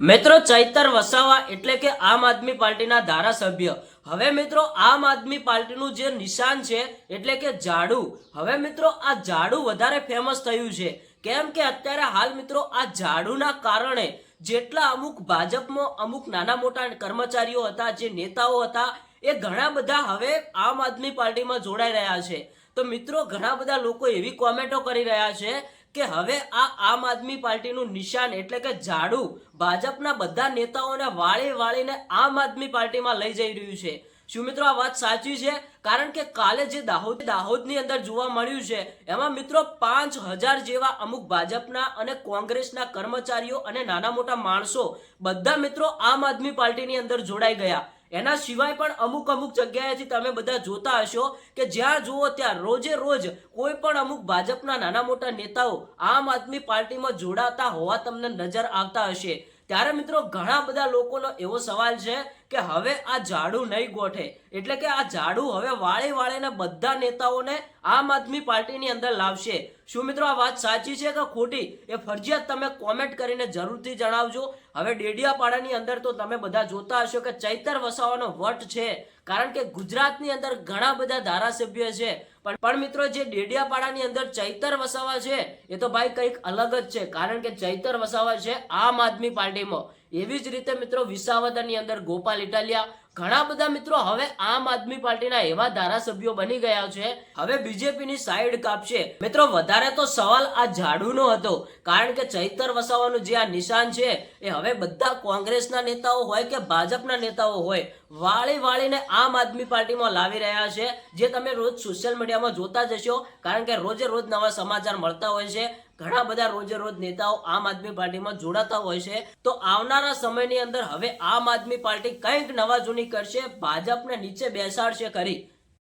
મિત્રો, ચૈતર વસાવા એટલે કે આમ આદમી પાર્ટીના ધારાસભ્ય. હવે મિત્રો, આમ આદમી પાર્ટીનું જે નિશાન છે, એટલે કે ઝાડુ હવે મિત્રો, આ ઝાડુ વધારે ફેમસ થયું છે. કેમ કે અત્યારે હાલ મિત્રો, આ ઝાડુના કારણે જેટલા અમુક ભાજપમાં અમુક નાના મોટા કર્મચારીઓ હતા, જે નેતાઓ હતા, એ ઘણા બધા હવે આમ આદમી પાર્ટીમાં જોડાઈ રહ્યા છે. તો મિત્રો, ઘણા બધા લોકો એવી કોમેન્ટો કરી રહ્યા છે કે હવે આ આમ આદમી પાર્ટીનું નિશાન એટલે કે ઝાડુ ભાજપના બધા નેતાઓને વાળી વાળીને આમ આદમી પાર્ટીમાં લઈ જઈ રહ્યું છે. શું મિત્રો આ વાત સાચી છે? કારણ કે કાલે જે દાહોદ દાહોદની અંદર જોવા મળ્યું છે, એમાં મિત્રો પાંચ હજાર જેવા અમુક ભાજપના અને કોંગ્રેસના કર્મચારીઓ અને નાના મોટા માણસો બધા મિત્રો આમ આદમી પાર્ટીની અંદર જોડાઈ ગયા. એના સિવાય પણ અમુક અમુક જગ્યાએથી તમે બધા જોતા હશો કે જ્યાં જુઓ ત્યાં રોજે રોજ કોઈ પણ અમુક ભાજપના નાના મોટા નેતાઓ આમ આદમી પાર્ટીમાં જોડાતા હોવા તમને નજર આવતા હશે. ત્યારે મિત્રો ઘણા બધા લોકોનો એવો સવાલ છે કે હવે આ ઝાડુ નહીં ગોઠે. એટલે કે આ ઝાડુ હવે વાળે વાળીને બધા નેતાઓને આમ આદમી પાર્ટીની અંદર લાવશે. શું મિત્રો આ વાત સાચી છે કે ખોટી? એ ફરજિયાત તમે કોમેન્ટ કરીને જરૂરથી જણાવજો. હવે ડેડિયાપાડાની અંદર તો તમે બધા જોતા હશો કે ચૈતર વસાવાનો વટ છે. કારણ કે ગુજરાતની અંદર ઘણા બધા ધારાસભ્ય છે. પણ મિત્રો, જે ડેડિયાપાડાની અંદર ચૈતર વસાવા છે, એ તો ભાઈ કંઈક અલગ જ છે. કારણ કે ચૈતર વસાવા છે આમ આદમી પાર્ટીમાં. એવી જ રીતે મિત્રો વિસાવદરની અંદર ગોપાલ ઇટાલિયા, ઘણા બધા મિત્રો હવે આમ આદમી પાર્ટીના એવા ધારાસભ્યો બની ગયા છે. હવે બીજેપીની સાઈડ કાપશે. મિત્રો, વધારે તો સવાલ આ ઝાડુનો હતો. કારણ કે ચૈતર વસાવાનું જે આ નિશાન છે, એ હવે બધા કોંગ્રેસના નેતાઓ હોય કે ભાજપના નેતાઓ હોય, વાળી વાળીને આમ આદમી પાર્ટીમાં લાવી રહ્યા છે. જે તમે રોજ સોશિયલ મીડિયામાં જોતા જશો કારણ કે રોજે રોજ નવા સમાચાર મળતા હોય છે. ઘણા બધા રોજે રોજ નેતાઓ આમ આદમી પાર્ટીમાં જોડાતા હોય છે. તો આવનારા સમયની અંદર હવે આમ આદમી પાર્ટી કંઈક નવા જૂની કરશે, ભાજપને નીચે બેસાડશે ખરી.